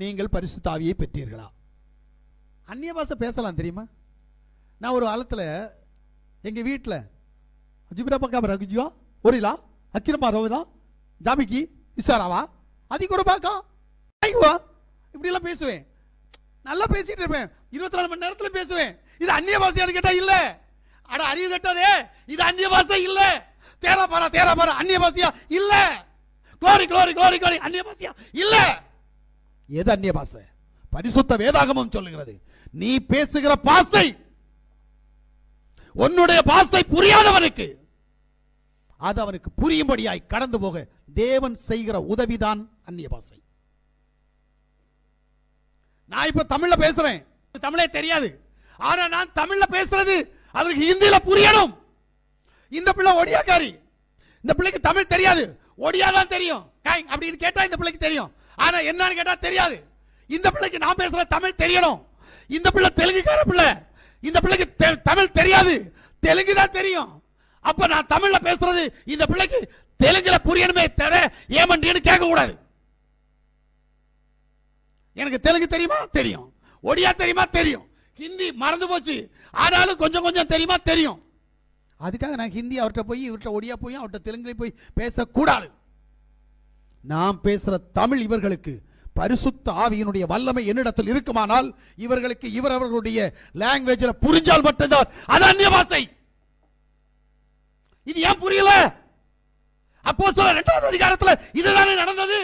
நீங்கள் பரிசுத்தாவியை பெற்றீர்களா? அந்நிய பாஷை பேசலாம் தெரியுமா? நான் ஒரு காலத்தில் எங்கள் வீட்டில் ஜிபிரா பக்கா ரகுஜியோ ஒரிலா அக்கிரமா ரவுதா ஜாமிக்கி இசாராவா அதிக ஒரு பாக்கா ஐயோ இப்படிலாம் பேசுவேன். நல்லா பேசிட்டு இருப்பேன். இருபத்தி நாலு மணி நேரத்தில் பேசுவேன். இது அந்நிய பாஷையான்னு கேட்டால் இல்லை. அட அறிவு கட்டதே. இது அந்நிய பாஷை இல்ல. தேரா பாரா தேரா பாரா அந்நிய பாஷையா இல்ல. குளோரி குளோரி குளோரி குளோரி அந்நிய பாஷையா இல்லை. எது அந்நிய பாஷை பரிசுத்த வேதாகமம் சொல்லுகிறது. நீ பேசுகிற பாசை உன்னுடைய பாசை புரியாதவனுக்கு. அது அவனுக்கு புரியும்படியாய் கடந்து போக தேவன் செய்கிற உதவிதான் அந்நிய பாஷை நான் இப்ப தமிழ்ல பேசுறேன். தமிழே தெரியாது. ஆனா நான் தமிழ்ல பேசுறது அவருக்கு ஹிந்தியில புரியணும். இந்த பிள்ளை ஒடியாக்காரி. இந்த பிள்ளைக்கு தமிழ் தெரியாது. ஒடியா தான் தெரியும். காய் அப்படின்னு கேட்டா இந்த பிள்ளைக்கு தெரியும். ஆனா என்னன்னு கேட்டா தெரியாது. இந்த பிள்ளைக்கு நான் பேசுற தமிழ் தெரியணும். இந்த பிள்ளை தெலுங்குக்கார பிள்ளை. இந்த பிள்ளைக்கு தெ- தமிழ் தெரியாது. தெலுங்கு தான் தெரியும். அப்ப நான் தமிழ்ல பேசுறது இந்த பிள்ளைக்கு தெலுங்குல புரியணுமே தவிர ஏமண்டின்னு கேட்க கூடாது. எனக்கு தெலுங்கு தெரியுமா? தெரியும். ஒடியா தெரியுமா? தெரியும். ஹிந்தி மறந்து போச்சு. ஆனாலும் கொஞ்சம் கொஞ்சம் தெரியுமா? தெரியும். அதுக்காக நான் ஹிந்தி அவர்கிட்ட போய் இவர்கிட்ட ஒடியா போய் அவர்கிட்ட தெலுங்குல போய் பேசக்கூடாது. நாம் பேசுற தமிழ் இவர்களுக்கு பரிசுத்த ஆவியினுடைய வல்லமை என்னிடத்தில் இருக்குமானால் இவர்களுக்கு இவர் அவர்களுடைய லாங்குவேஜில் புரிஞ்சால் மட்டும்தான். அது அந்நிய பாஷை இது ஏன் புரியல? அப்போ சொல்ல இரண்டாவது அதிகாரத்துல இதுதானே நடந்தது.